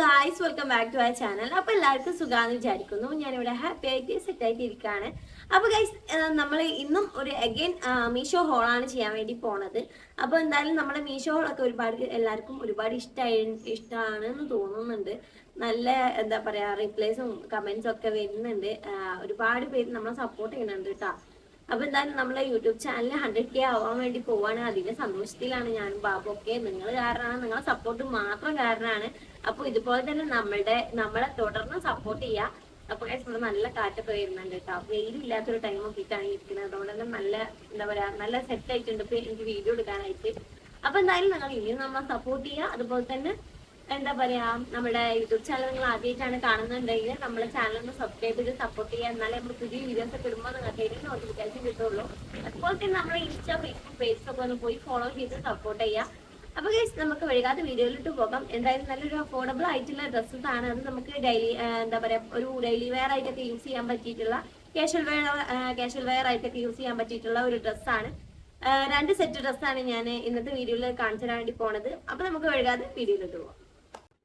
Guys welcome back to our channel അപ്പൊ എല്ലാവർക്കും സുഖാന്ന് വിചാരിക്കുന്നു. ഞാനിവിടെ ഹാപ്പി ആയിട്ട് സെറ്റ് ആയിട്ട് ഇരിക്കുകയാണ് അപ്പൊ ഗൈസ് നമ്മൾ ഇന്നും ഒരു അഗൈൻ മീഷോ ഹോളാണ് ചെയ്യാൻ വേണ്ടി പോണത്. അപ്പൊ എന്തായാലും നമ്മുടെ മീഷോ ഹോളൊക്കെ ഒരുപാട് എല്ലാവർക്കും ഒരുപാട് ഇഷ്ടമായി ഇഷ്ടമാണെന്ന് തോന്നുന്നുണ്ട്. നല്ല എന്താ പറയാ റിപ്ലൈസും കമന്റ്സും ഒക്കെ വരുന്നുണ്ട്. ഒരുപാട് പേര് നമ്മളെ സപ്പോർട്ട് ചെയ്യുന്നുണ്ട് കേട്ടോ അപ്പൊ എന്തായാലും നമ്മളെ യൂട്യൂബ് ചാനൽ ഹൺഡ്രഡ് കെ ആവാൻ വേണ്ടി പോവാണ്. അതിന്റെ സന്തോഷത്തിലാണ് ഞാനും ബാബു ഒക്കെ. നിങ്ങൾ കാരണമാണ്. നിങ്ങളെ സപ്പോർട്ട് മാത്രം കാരണമാണ്. അപ്പൊ ഇതുപോലെ തന്നെ നമ്മളുടെ നമ്മളെ തുടർന്ന് സപ്പോർട്ട് ചെയ്യുക അപ്പൊ ഇവിടെ നല്ല കാറ്റൊക്കെ വരുന്നുണ്ട് കേട്ടോ. വെയിലില്ലാത്തൊരു ടൈം നോക്കിയിട്ടാണ് ഇരിക്കുന്നത്. അതുകൊണ്ട് തന്നെ നല്ല എന്താ പറയാ നല്ല സെറ്റ് ആയിട്ടുണ്ട്. ഇപ്പൊ എനിക്ക് വീഡിയോ എടുക്കാനായിട്ട്. അപ്പൊ എന്തായാലും നിങ്ങൾ ഇനിയും നമ്മളെ സപ്പോർട്ട് ചെയ്യുക അതുപോലെ തന്നെ എന്താ പറയാ നമ്മുടെ യൂട്യൂബ് ചാനൽ നിങ്ങൾ ആദ്യമായിട്ടാണ് കാണുന്നുണ്ടെങ്കിൽ നമ്മുടെ ചാനൽ ഒന്ന് സബ്സ്ക്രൈബ് ചെയ്ത് സപ്പോർട്ട് ചെയ്യുക. എന്നാലേ നമ്മൾ പുതിയ വീഡിയോസ് ഒക്കെ ഇടുമ്പോൾ നിങ്ങൾക്ക് അതിന് നോട്ടിഫിക്കേഷൻ കിട്ടുള്ളൂ. അതുപോലെ തന്നെ നമ്മുടെ ഇൻസ്റ്റാ ഫേസ്ബുക്ക് പേജൊക്കെ ഒന്ന് പോയി ഫോളോ ചെയ്ത് സപ്പോർട്ട് ചെയ്യുക. അപ്പൊ ഗൈസ് നമുക്ക് വൈകാതെ വീഡിയോയിലിട്ട് പോകാം. എന്തായാലും നല്ലൊരു അഫോർഡബിൾ ആയിട്ടുള്ള ഡ്രസ്സസ് ആണ് അത് നമുക്ക് ഡെയിലി എന്താ പറയാ ഒരു ഡെയിലി വെയർ ആയിട്ടൊക്കെ യൂസ് ചെയ്യാൻ പറ്റിയിട്ടുള്ള കാഷ്വൽ വെയർ കാഷ്വൽ വെയർ ആയിട്ടൊക്കെ യൂസ് ചെയ്യാൻ പറ്റിയിട്ടുള്ള ഒരു ഡ്രസ്സാണ് രണ്ട് സെറ്റ് ഡ്രസ്സാണ് ഞാൻ ഇന്നത്തെ വീഡിയോയിൽ കാണിച്ചു വേണ്ടി പോണത്. അപ്പൊ നമുക്ക് വൈകാതെ വീഡിയോയിലിട്ട് പോകാം.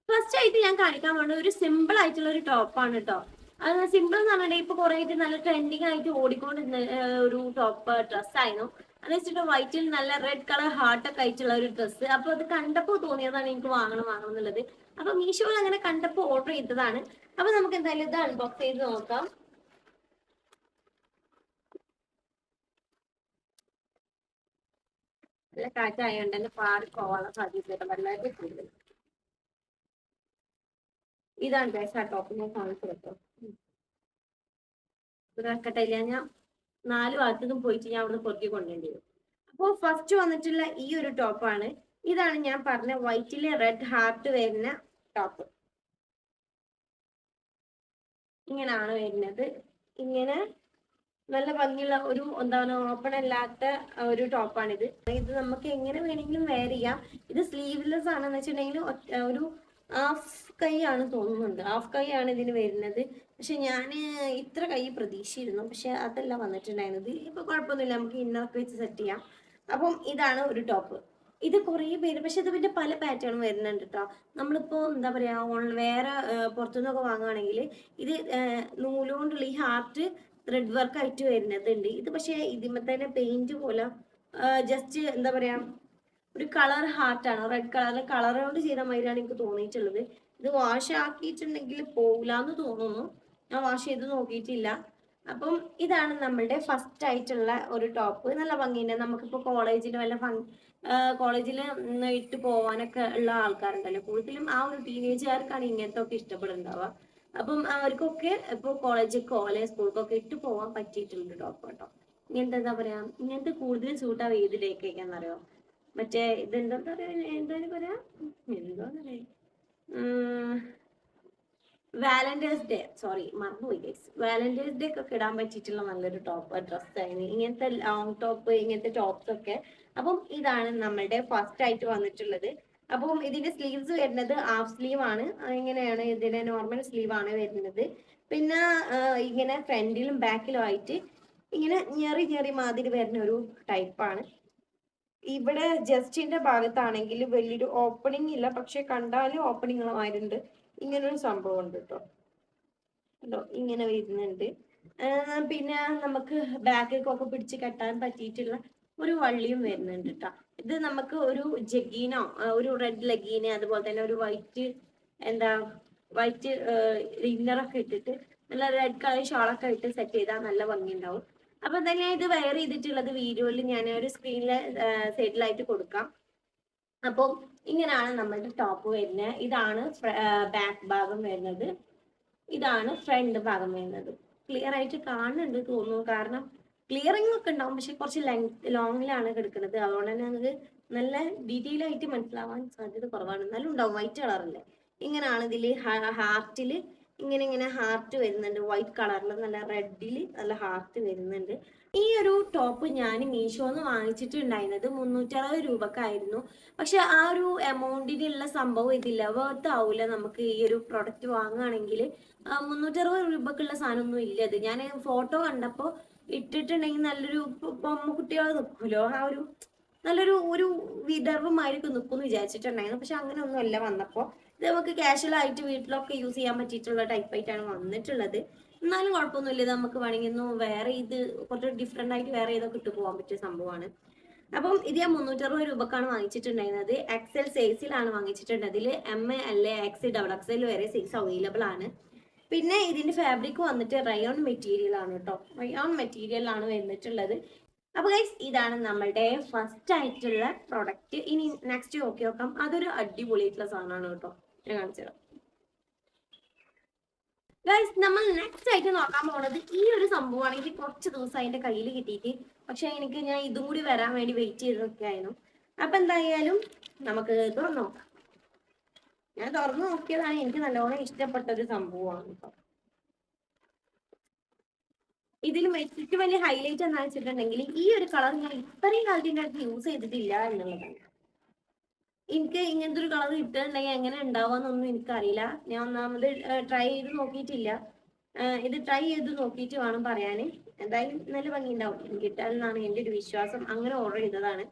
ഫസ്റ്റ് ആയിട്ട് ഞാൻ കാണിക്കാൻ പോകുന്നത് ഒരു സിമ്പിൾ ആയിട്ടുള്ള ഒരു ടോപ്പ് ആണ് കേട്ടോ അത് സിമ്പിൾ എന്ന് പറഞ്ഞിട്ടുണ്ടെങ്കിൽ ഇപ്പൊ കുറെ നല്ല ട്രെൻഡിങ് ആയിട്ട് ഓടിക്കൊണ്ടിരുന്ന ഒരു ടോപ്പ് ഡ്രസ് ആയിരുന്നു. അത് വെച്ചിട്ട് വൈറ്റിൽ നല്ല റെഡ് കളർ ഹാർട്ട് ഒക്കെ ആയിട്ടുള്ള ഒരു ഡ്രസ്സ് അപ്പൊ അത് കണ്ടപ്പോ തോന്നിയതാണ് എനിക്ക് വാങ്ങണം വാങ്ങണം എന്നുള്ളത്. അപ്പൊ മീഷോയിൽ അങ്ങനെ കണ്ടപ്പോ ഓർഡർ ചെയ്തതാണ്. അപ്പൊ നമുക്ക് എന്തായാലും ഇത് അൺബോക്സ് ചെയ്ത് നോക്കാം. നല്ല കാറ്റായതുകൊണ്ട് തന്നെ പാറി പോവാനുള്ള സാധ്യത കൂടുതൽ ഇതാണ് ഗൈസ് ആ ടോപ്പ് ഞാൻ കാണിച്ചു കേട്ടോ ഇതാക്കട്ടെ ഇല്ല ഞാൻ നാല് ഭാഗത്തുനിന്നും പോയിട്ട് ഞാൻ അവിടുന്ന് പൊറുക്കി കൊണ്ടുവേണ്ടി വരും. അപ്പോൾ ഫസ്റ്റ് വന്നിട്ടുള്ള ഈ ഒരു ടോപ്പാണ് ഇതാണ് ഞാൻ പറഞ്ഞ വൈറ്റിലെ റെഡ് ഹാർട്ട് വരുന്ന ടോപ്പ് ഇങ്ങനാണ് വരുന്നത്. ഇങ്ങനെ നല്ല ഭംഗിയുള്ള ഒരു എന്താണ് ഓപ്പൺ അല്ലാത്ത ഒരു ടോപ്പാണിത് ഇത് നമുക്ക് എങ്ങനെ വേണമെങ്കിലും വെയർ ചെയ്യാം. ഇത് സ്ലീവ്ലെസ് ആണെന്ന് വെച്ചിട്ടുണ്ടെങ്കിൽ ഒരു ഹാഫ് കൈ ആണ് തോന്നുന്നുണ്ട്. ഹാഫ് കൈ ആണ് ഇതിന് വരുന്നത്. പക്ഷെ ഞാൻ ഇത്ര കൈ പ്രതീക്ഷിച്ചിരുന്നു. പക്ഷെ അതല്ല വന്നിട്ടുണ്ടായിരുന്നത്. ഇപ്പൊ കുഴപ്പമൊന്നുമില്ല. നമുക്ക് ഇന്നൊക്കെ വെച്ച് സെറ്റ് ചെയ്യാം. അപ്പം ഇതാണ് ഒരു ടോപ്പ് ഇത് കുറേ പേര് പക്ഷെ ഇത് പിന്നെ പല പാറ്റേണും വരുന്നുണ്ട് കേട്ടോ നമ്മളിപ്പോ എന്താ പറയാ ഓൺ വേറെ പുറത്തുനിന്നൊക്കെ വാങ്ങുകയാണെങ്കിൽ ഇത് നൂലുകൊണ്ടുള്ള ഈ ഹാർട്ട് ത്രെഡ് വർക്ക് ആയിട്ട് വരുന്നതുണ്ട്. ഇത് പക്ഷേ ഇതിമേ തന്നെ പെയിന്റ് പോലെ ജസ്റ്റ് എന്താ പറയാ ഒരു കളർ ഹാർട്ടാണ്. റെഡ് കളറിൽ കളർ കൊണ്ട് ചെയ്ത മാതിരിയാണ് എനിക്ക് തോന്നിയിട്ടുള്ളത്. ഇത് വാഷ് ആക്കിയിട്ടുണ്ടെങ്കിൽ പോകില്ലാന്ന് തോന്നുന്നു. ഞാൻ വാഷ് ചെയ്ത് നോക്കിയിട്ടില്ല. അപ്പം ഇതാണ് നമ്മളുടെ ഫസ്റ്റ് ആയിട്ടുള്ള ഒരു ടോപ്പ് നല്ല ഭംഗിയുണ്ട്. നമുക്കിപ്പോൾ കോളേജിൽ വല്ല ഫങ് കോളേജിൽ ഇട്ട് പോകാനൊക്കെ ഉള്ള ആൾക്കാരുണ്ടല്ലോ. കൂടുതലും ആ ഒരു ടീനേജുകാർക്കാണ് ഇങ്ങനത്തെ ഒക്കെ ഇഷ്ടപ്പെടുന്നുണ്ടാവുക. അപ്പം അവർക്കൊക്കെ ഇപ്പോൾ കോളേജിലേക്കോ അല്ലെങ്കിൽ സ്കൂൾക്കൊക്കെ ഇട്ട് പോകാൻ പറ്റിയിട്ടുണ്ട് ടോപ്പ് കേട്ടോ. ഇങ്ങനത്തെ എന്താ പറയാ? ഇങ്ങനത്തെ കൂടുതൽ സൂട്ടാവും ഏതിലേക്കൊക്കെയാണെന്നറിയോ? മറ്റേ ഇതെന്താ പറയാ? എന്താണ് പറയാ? എന്തോ വാലന്റൈൻസ് ഡേ. സോറി മറന്നുപോയി ഗൈസ് വാലന്റൈൻസ് ഡേ ഒക്കെ ഇടാൻ പറ്റിയിട്ടുള്ള നല്ലൊരു ടോപ്പ് ഡ്രസ് ആയിരുന്നു. ഇങ്ങനത്തെ ലോങ് ടോപ്പ് ഇങ്ങനത്തെ ടോപ്സ് ഒക്കെ. അപ്പം ഇതാണ് നമ്മളുടെ ഫസ്റ്റ് ആയിട്ട് വന്നിട്ടുള്ളത്. അപ്പം ഇതിന്റെ സ്ലീവ്സ് വരുന്നത് ഹാഫ് സ്ലീവ് ആണ്. ഇങ്ങനെയാണ് ഇതിന്റെ നോർമൽ സ്ലീവ് ആണ് വരുന്നത്. പിന്നെ ഇങ്ങനെ ഫ്രണ്ടിലും ബാക്കിലും ആയിട്ട് ഇങ്ങനെ ഞെറി ഞെറി മാതിരി വരുന്ന ഒരു ടൈപ്പാണ് ഇവിടെ ജസ്റ്റിന്റെ ഭാഗത്താണെങ്കിൽ വലിയൊരു ഓപ്പണിംഗ് ഇല്ല. പക്ഷെ കണ്ടാലും ഓപ്പണിംഗ് ആയിട്ടുണ്ട്. ഇങ്ങനൊരു സംഭവം ഉണ്ട് കേട്ടോ കേട്ടോ ഇങ്ങനെ വരുന്നുണ്ട്. പിന്നെ നമുക്ക് ബാക്കൊക്കെ പിടിച്ച് കെട്ടാൻ പറ്റിയിട്ടുള്ള ഒരു വള്ളിയും വരുന്നുണ്ട് കേട്ടോ ഇത് നമുക്ക് ഒരു ജഗീനോ ഒരു റെഡ് ലഗീന് അതുപോലെ തന്നെ ഒരു വൈറ്റ് എന്താ വൈറ്റ് ഇന്നറൊക്കെ ഇട്ടിട്ട് നല്ല റെഡ് കളർ ഷോളൊക്കെ ഇട്ട് സെറ്റ് ചെയ്താൽ നല്ല ഭംഗിയുണ്ടാവും. അപ്പൊ തന്നെ ഇത് വെയർ ചെയ്തിട്ടുള്ളത് വീഡിയോയിൽ ഞാൻ ഒരു സ്ക്രീനിൽ സൈഡിലായിട്ട് കൊടുക്കാം. അപ്പം ഇങ്ങനെയാണ് നമ്മളുടെ ടോപ്പ് വരുന്നത്. ഇതാണ് ബാക്ക് ഭാഗം വരുന്നത്. ഇതാണ് ഫ്രണ്ട് ഭാഗം വരുന്നത്. ക്ലിയർ ആയിട്ട് കാണുന്നുണ്ട് തോന്നുന്നു. കാരണം ക്ലിയറിംഗ് ഒക്കെ ഉണ്ടാവും. പക്ഷെ കുറച്ച് ലെങ്ത് ലോങ്ങിലാണ് കിടക്കുന്നത്. അതുകൊണ്ട് തന്നെ നമുക്ക് നല്ല ഡീറ്റെയിൽ ആയിട്ട് മനസ്സിലാവാൻ സാധ്യത കുറവാണ്. എന്നാലും ഉണ്ടാവും. വൈറ്റ് കളറിൽ ഇങ്ങനെയാണ് ഇതിൽ ഹാർട്ടിൽ ഇങ്ങനെ ഇങ്ങനെ ഹാർട്ട് വരുന്നുണ്ട്. വൈറ്റ് കളറിൽ നല്ല റെഡിൽ നല്ല ഹാർട്ട് വരുന്നുണ്ട്. ഈ ഒരു ടോപ്പ് ഞാൻ മീഷോന്ന് വാങ്ങിച്ചിട്ടുണ്ടായിരുന്നത് മുന്നൂറ്ററുപത് രൂപക്കായിരുന്നു. പക്ഷെ ആ ഒരു എമൗണ്ടിനുള്ള സംഭവം ഇതില്ല. വേർത്ത് ആവൂല നമുക്ക് ഈ ഒരു പ്രൊഡക്റ്റ് വാങ്ങുകയാണെങ്കിൽ മുന്നൂറ്ററുപത് രൂപക്കുള്ള സാധനമൊന്നും ഇല്ല ഇത്. ഞാൻ ഫോട്ടോ കണ്ടപ്പോൾ ഇട്ടിട്ടുണ്ടെങ്കിൽ നല്ലൊരു ബൊമ്മ കുട്ടികളെ നിൽക്കുമല്ലോ ആ ഒരു നല്ലൊരു ഒരു വിടർവമായിരിക്കും നിൽക്കുമെന്ന് വിചാരിച്ചിട്ടുണ്ടായിരുന്നു. പക്ഷെ അങ്ങനെ ഒന്നും അല്ല വന്നപ്പോൾ ഇത് നമുക്ക് കാഷ്വൽ ആയിട്ട് വീട്ടിലൊക്കെ യൂസ് ചെയ്യാൻ പറ്റിയിട്ടുള്ള ടൈപ്പ് ആയിട്ടാണ് വന്നിട്ടുള്ളത്. എന്നാലും കുഴപ്പമൊന്നുമില്ല. ഇത് നമുക്ക് വേണമെങ്കിൽ വേറെ ഇത് കുറച്ച് ഡിഫറെന്റ് ആയിട്ട് വേറെ ഏതൊക്കെ ഇട്ട് പോകാൻ പറ്റിയ സംഭവമാണ്. അപ്പം ഇത് ഞാൻ മുന്നൂറ്ററുപത് രൂപക്കാണ് വാങ്ങിച്ചിട്ടുണ്ടായിരുന്നത്. എക്സൽ സൈസിലാണ് വാങ്ങിച്ചിട്ടുണ്ട് അതിൽ M A L A X double XL വരെ സൈസ് അവൈലബിൾ ആണ്. പിന്നെ ഇതിന്റെ ഫാബ്രിക് വന്നിട്ട് റയോൺ മെറ്റീരിയൽ ആണ് കേട്ടോ. റയോൺ മെറ്റീരിയൽ ആണ് വന്നിട്ടുള്ളത്. അപ്പൊ ഗൈസ് ഇതാണ് നമ്മളുടെ ഫസ്റ്റ് ആയിട്ടുള്ള പ്രൊഡക്റ്റ് ഇനി നെക്സ്റ്റ് നോക്കി നോക്കാം. അതൊരു അടിപൊളിയായിട്ടുള്ള സാധനമാണ് കേട്ടോ. ഗൈസ് നമ്മൾ നെക്സ്റ്റ് ആയിട്ട് നോക്കാൻ പോണത് ഈ ഒരു സംഭവമാണ്. എനിക്ക് കുറച്ച് ദിവസം അതിന്റെ കയ്യിൽ കിട്ടിയിട്ട്. പക്ഷെ എനിക്ക് ഞാൻ ഇതും കൂടി വരാൻ വേണ്ടി വെയിറ്റ് ചെയ്തൊക്കെ ആയിരുന്നു അപ്പൊ എന്തായാലും നമുക്ക് തുറന്നു നോക്കാം. ഞാൻ തുറന്നു നോക്കിയതാണ് എനിക്ക് നല്ലോണം ഇഷ്ടപ്പെട്ട ഒരു സംഭവമാണ് കേട്ടോ ഇതിൽ ഏറ്റവും വലിയ ഹൈലൈറ്റ് എന്താ വെച്ചിട്ടുണ്ടെങ്കിൽ ഈ ഒരു കളർ ഞാൻ ഇത്രയും കാലത്തിന്റെ അടുത്ത് യൂസ് ചെയ്തിട്ടില്ല എന്നുള്ളതാണ്. എനിക്ക് ഇങ്ങനത്തെ ഒരു കളർ കിട്ടുന്നുണ്ടെങ്കിൽ എങ്ങനെ ഉണ്ടാവാന്നൊന്നും എനിക്കറിയില്ല. ഞാൻ ഒന്നാമത് ട്രൈ ചെയ്ത് നോക്കിയിട്ടില്ല. ഇത് ട്രൈ ചെയ്ത് നോക്കിയിട്ട് വേണം പറയാൻ. എന്തായാലും നല്ല ഭംഗി ഉണ്ടാവും കിട്ടാനെന്നാണ് എന്റെ ഒരു വിശ്വാസം. അങ്ങനെ ഓർഡർ ചെയ്തതാണ്.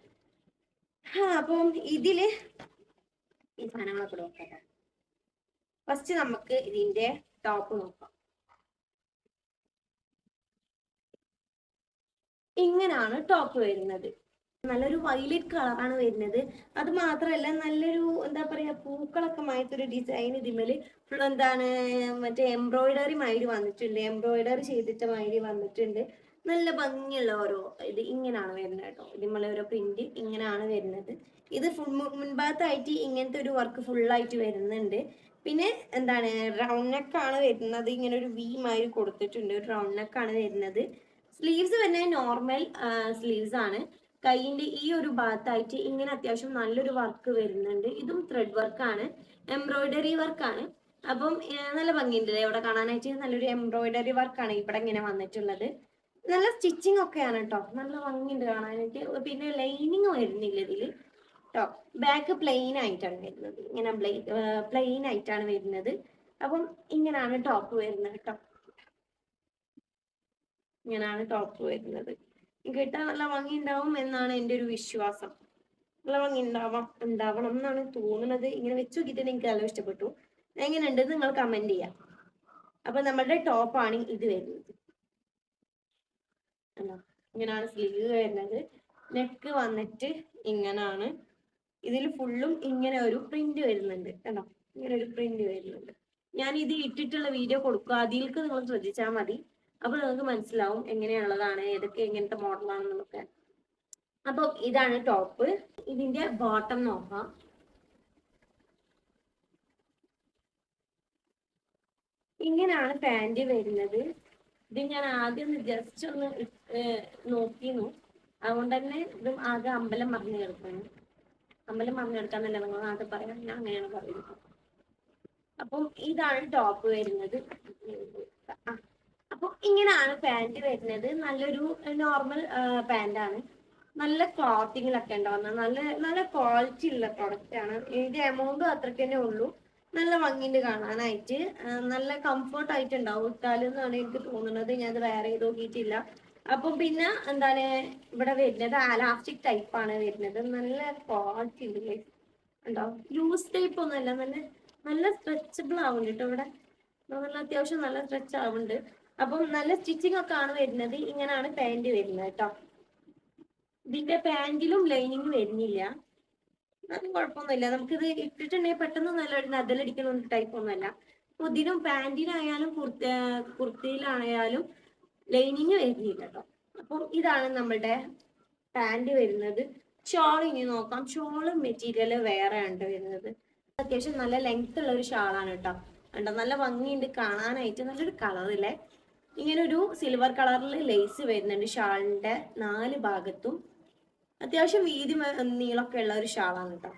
അപ്പം ഇതിൽ ഈ സാധനങ്ങളൊക്കെ നോക്കാം ഫസ്റ്റ് നമുക്ക് ഇതിന്റെ ടോപ്പ് നോക്കാം. ഇങ്ങനാണ് ടോപ്പ് വരുന്നത്. നല്ലൊരു വയലറ്റ് കളറാണ് വരുന്നത്. അത് മാത്രമല്ല നല്ലൊരു എന്താ പറയാ പൂക്കളൊക്കെ മായത്തൊരു ഡിസൈൻ ഇതിമേൽ ഫുൾ എന്താണ് മറ്റേ എംബ്രോയിഡറി മാതിരി വന്നിട്ടുണ്ട്. എംബ്രോയിഡറി ചെയ്തിട്ട് മാതിരി വന്നിട്ടുണ്ട്. നല്ല ഭംഗിയുള്ള ഓരോ ഇത് ഇങ്ങനെയാണ് വരുന്നത് കേട്ടോ. ഇതിമേലെ ഓരോ പ്രിന്റ് ഇങ്ങനെയാണ് വരുന്നത്. ഇത് ഫുൾ മുൻഭാഗത്തായിട്ട് ഇങ്ങനത്തെ ഒരു വർക്ക് ഫുള്ളായിട്ട് വരുന്നുണ്ട്. പിന്നെ എന്താണ് റൗണ്ട് നെക്കാണ് വരുന്നത്. ഇങ്ങനെ ഒരു വി മാതിരി കൊടുത്തിട്ടുണ്ട്. ഒരു റൗണ്ട് നെക്കാണ് വരുന്നത്. സ്ലീവ്സ് വരുന്നത് നോർമൽ സ്ലീവ്സ് ആണ്. കൈയിന്റെ ഈ ഒരു ഭാഗത്തായിട്ട് ഇങ്ങനെ അത്യാവശ്യം നല്ലൊരു വർക്ക് വരുന്നുണ്ട്. ഇതും ത്രെഡ് വർക്കാണ് എംബ്രോയിഡറി വർക്കാണ് അപ്പം നല്ല ഭംഗിയുണ്ട് ഇവിടെ കാണാനായിട്ട് നല്ലൊരു എംബ്രോയിഡറി വർക്കാണ് ഇവിടെ ഇങ്ങനെ വന്നിട്ടുള്ളത്. നല്ല സ്റ്റിച്ചിങ് ഒക്കെയാണ് കേട്ടോ നല്ല ഭംഗിയുണ്ട് കാണാനായിട്ട്. പിന്നെ ലൈനിങ് വരുന്നില്ല ഇതിൽ കേട്ടോ ബാക്ക് പ്ലെയിൻ ആയിട്ടാണ് വരുന്നത്. ഇങ്ങനെ പ്ലെയിൻ ആയിട്ടാണ് വരുന്നത്. അപ്പം ഇങ്ങനെയാണ് ടോപ്പ് വരുന്നത് കേട്ടോ ഇങ്ങനെയാണ് ടോപ്പ് വരുന്നത്. കിട്ടാൻ നല്ല ഭംഗി ഉണ്ടാവും എന്നാണ് എന്റെ ഒരു വിശ്വാസം. നല്ല ഭംഗി ഉണ്ടാവാം ഉണ്ടാവണം എന്നാണ് തോന്നുന്നത്. ഇങ്ങനെ വെച്ച് നോക്കിയിട്ട് എനിക്ക് നല്ല ഇഷ്ടപ്പെട്ടു. എങ്ങനെയുണ്ട് നിങ്ങൾ കമന്റ് ചെയ്യാം. അപ്പൊ നമ്മളുടെ ടോപ്പാണ് ഇത് വരുന്നത്? ഇങ്ങനെയാണ് സ്ലീവ് വരുന്നത്. നെക്ക് വന്നിട്ട് ഇങ്ങനാണ്. ഇതിൽ ഫുള്ളും ഇങ്ങനെ ഒരു പ്രിന്റ് വരുന്നുണ്ട്. കണ്ടോ? ഇങ്ങനെ ഒരു പ്രിന്റ് വരുന്നുണ്ട്. ഞാൻ ഇത് ഇട്ടിട്ടുള്ള വീഡിയോ കൊടുക്കുക. അതിൽക്ക് നിങ്ങൾ ശ്രദ്ധിച്ചാൽ മതി. അപ്പൊ നിങ്ങൾക്ക് മനസ്സിലാവും എങ്ങനെയുള്ളതാണ് ഏതൊക്കെ എങ്ങനത്തെ മോഡലാണെന്നൊക്കെ അപ്പൊ ഇതാണ് ടോപ്പ് ഇതിന്റെ ബോട്ടം നോക്കാം. ഇങ്ങനെയാണ് പാന്റ് വരുന്നത്. ഇത് ഞാൻ ആദ്യം ജസ്റ്റ് ഒന്ന് നോക്കി നോക്കിയിരുന്നു അതുകൊണ്ട് തന്നെ ഇതും ആകെ അമ്പലം മറിഞ്ഞു കിടക്കുന്നു. അമ്പലം മറിഞ്ഞു കിടക്കാന്നല്ല നിങ്ങൾ ആകെ പറയാം? ഞാൻ അങ്ങനെയാണ് പറയുന്നത്. അപ്പം ഇതാണ് ടോപ്പ് വരുന്നത്. ഇങ്ങനെയാണ് പാന്റ് വരുന്നത്. നല്ലൊരു നോർമൽ പാന്റ് ആണ്. നല്ല ക്ലോത്തിങ്ങിലൊക്കെ ഉണ്ടാവുന്ന നല്ല നല്ല ക്വാളിറ്റി ഉള്ള പ്രൊഡക്റ്റ് ആണ്. ഇതിന്റെ എമൗണ്ടും അത്രയ്ക്ക് തന്നെ ഉള്ളൂ. നല്ല ഭംഗിയുണ്ട് കാണാനായിട്ട്. നല്ല കംഫർട്ട് ആയിട്ട് ഉണ്ടാവും ഇട്ടാലും എന്നാണ് എനിക്ക് തോന്നുന്നത്. ഞാൻ വേറെ ചെയ്ത് നോക്കിയിട്ടില്ല. അപ്പൊ പിന്നെ എന്താണ് ഇവിടെ വരുന്നത് അലാസ്റ്റിക് ടൈപ്പ് ആണ് വരുന്നത്. നല്ല ക്വാളിറ്റി ഉണ്ട് ഉണ്ടാവും ഉണ്ടോ? ലൂസ് ടൈപ്പ് ഒന്നുമല്ല. നല്ല നല്ല സ്ട്രെച്ചബിൾ ആവുന്നുണ്ട് ഇവിടെ. നല്ല അത്യാവശ്യം നല്ല സ്ട്രെച്ച് ആവുന്നുണ്ട്. അപ്പം നല്ല സ്റ്റിച്ചിങ് ഒക്കെ ആണ് വരുന്നത്. ഇങ്ങനെയാണ് പാന്റ് വരുന്നത് കേട്ടോ. ഇതിന്റെ പാൻറിലും ലൈനിങ് വരുന്നില്ല. അതും കുഴപ്പമൊന്നുമില്ല. നമുക്കിത് ഇട്ടിട്ടുണ്ടെങ്കിൽ പെട്ടെന്ന് നല്ലൊരു നദലടിക്കുന്ന ടൈപ്പ് ഒന്നുമല്ല. ഇതിനും പാന്റിനായാലും കുർത്ത കുർത്തിയിലായാലും ലൈനിങ് വരുന്നില്ല കേട്ടോ. അപ്പം ഇതാണ് നമ്മുടെ പാന്റ് വരുന്നത്. ഷോൾ ഇനി നോക്കാം. ഷോൾ മെറ്റീരിയൽ വേറെ ഉണ്ട് വരുന്നത്. അത്യാവശ്യം നല്ല ലെങ്ത് ഉള്ള ഒരു ഷാളാണ് കേട്ടോ. കണ്ടോ? നല്ല ഭംഗിയുണ്ട്. കാണാനായിട്ട് നല്ലൊരു കളറിലെ ഇങ്ങനെ ഒരു സിൽവർ കളറിൽ ലേസ് വരുന്നുണ്ട്. ഷാളിന്റെ നാല് ഭാഗത്തും അത്യാവശ്യം വീതി നീളൊക്കെ ഉള്ള ഒരു ഷാളാണ് കേട്ടോ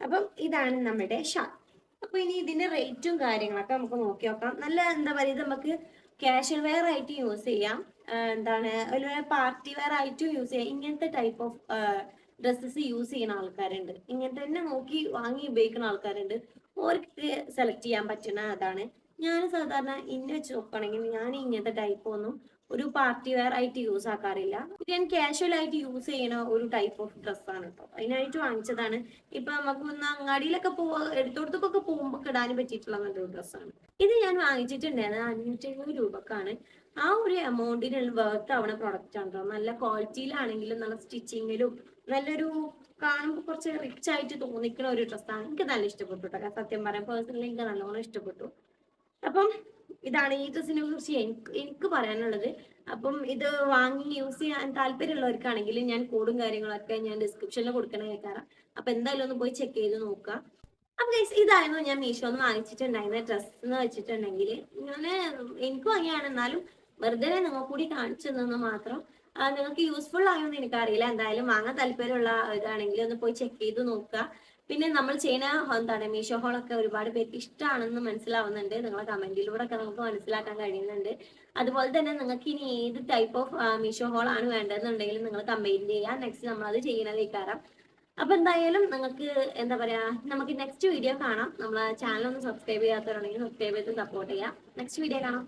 അപ്പം ഇതാണ് നമ്മുടെ ഷാൾ. അപ്പൊ ഇനി ഇതിന്റെ റേറ്റും കാര്യങ്ങളൊക്കെ നമുക്ക് നോക്കി നോക്കാം. നല്ല എന്താ പറയുക നമുക്ക് കാഷ്വൽ വെയർ ആയിട്ട് യൂസ് ചെയ്യാം. എന്താണ് ഒരു പാർട്ടി വെയർ ആയിട്ടും യൂസ് ചെയ്യാം. ഇങ്ങനത്തെ ടൈപ്പ് ഓഫ് ഡ്രസ്സസ് യൂസ് ചെയ്യുന്ന ആൾക്കാരുണ്ട്. ഇങ്ങനത്തെ തന്നെ നോക്കി വാങ്ങി ഉപയോഗിക്കുന്ന ആൾക്കാരുണ്ട്. ഓർക്ക് സെലക്ട് ചെയ്യാൻ പറ്റുന്ന അതാണ് ഞാൻ സാധാരണ ഇന്നെ വെച്ച് നോക്കുകയാണെങ്കിൽ ഞാൻ ഇങ്ങനത്തെ ടൈപ്പ് ഒന്നും ഒരു പാർട്ടി വെയർ ആയിട്ട് യൂസ് ആക്കാറില്ല. ഇത് ഞാൻ കാഷ്വൽ ആയിട്ട് യൂസ് ചെയ്യുന്ന ഒരു ടൈപ്പ് ഓഫ് ഡ്രസ്സാണ് കേട്ടോ അതിനായിട്ട് വാങ്ങിച്ചതാണ്. ഇപ്പൊ നമുക്ക് ഒന്ന് അങ്ങാടിയിലൊക്കെ പോവാ എടുത്തോടത്തൊക്കെ പോകുമ്പോൾ ഇടാൻ പറ്റിയിട്ടുള്ള നല്ലൊരു ഡ്രസ്സാണ് ഇത് ഞാൻ വാങ്ങിച്ചിട്ടുണ്ടായിരുന്നത് അഞ്ഞൂറ്റി അമ്പത് രൂപക്കാണ്. ആ ഒരു എമൗണ്ടിന് വർത്ത് ആവണ പ്രൊഡക്റ്റ് ആണ് കേട്ടോ നല്ല ക്വാളിറ്റിയിലാണെങ്കിലും നല്ല സ്റ്റിച്ചിങ്ങിലും നല്ലൊരു കാണുമ്പോൾ കുറച്ച് റിച്ച് ആയിട്ട് തോന്നിക്കുന്ന ഒരു ഡ്രസ്സാണ് എനിക്ക് നല്ല ഇഷ്ടപ്പെട്ടു കേട്ടോ സത്യം പറയാൻ പേഴ്സണലി എനിക്ക് നല്ലോണം ഇഷ്ടപ്പെട്ടു. അപ്പം ഇതാണ് ഈ ഡ്രസ്സിനെ കുറിച്ച് എനിക്ക് എനിക്ക് പറയാനുള്ളത്. അപ്പം ഇത് വാങ്ങി യൂസ് ചെയ്യാൻ താല്പര്യമുള്ളവർക്കാണെങ്കിൽ ഞാൻ കോഡും കാര്യങ്ങളൊക്കെ ഞാൻ ഡിസ്ക്രിപ്ഷനിൽ കൊടുക്കണ കേൾക്കാറാം. അപ്പൊ എന്തായാലും ഒന്ന് പോയി ചെക്ക് ചെയ്ത് നോക്കുക അപ്പൊ ഇതായിരുന്നു ഞാൻ മീഷോ മീഷോന്ന് വാങ്ങിച്ചിട്ടുണ്ടായിരുന്ന ഡ്രസ്സ് എന്ന് വെച്ചിട്ടുണ്ടെങ്കിൽ ഞാൻ എനിക്ക് വാങ്ങിയാണ് എന്നാലും വെറുതെ നിങ്ങൾ കൂടി കാണിച്ചു തന്നു മാത്രം നിങ്ങൾക്ക് യൂസ്ഫുൾ ആയോന്ന് എനിക്കറിയില്ല. എന്തായാലും വാങ്ങാൻ താല്പര്യമുള്ള ഇതാണെങ്കിൽ ഒന്ന് പോയി ചെക്ക് ചെയ്ത് നോക്കുക പിന്നെ നമ്മൾ ചെയ്യുന്ന എന്താണ് മീഷോ ഒക്കെ ഒരുപാട് പേർക്ക് ഇഷ്ടമാണെന്ന് മനസ്സിലാവുന്നുണ്ട്. നിങ്ങളെ കമന്റിലൂടെ ഒക്കെ നമുക്ക് മനസ്സിലാക്കാൻ കഴിയുന്നുണ്ട്. അതുപോലെ തന്നെ നിങ്ങൾക്ക് ഇനി ഏത് ടൈപ്പ് ഓഫ് മീഷോ ഹോൾ ആണ് വേണ്ടതെന്നുണ്ടെങ്കിൽ നിങ്ങൾ കമന്റ് ചെയ്യാം നെക്സ്റ്റ് നമ്മൾ അത് ചെയ്യുന്നതേക്കാരം അപ്പൊ എന്തായാലും നിങ്ങൾക്ക് എന്താ പറയാ നമുക്ക് നെക്സ്റ്റ് വീഡിയോ കാണാം. നമ്മളെ ചാനൽ ഒന്ന് സബ്സ്ക്രൈബ് ചെയ്യാത്തവരുണ്ടെങ്കിൽ സബ്സ്ക്രൈബ് ചെയ്ത് സപ്പോർട്ട് ചെയ്യാം. നെക്സ്റ്റ് വീഡിയോ കാണാം.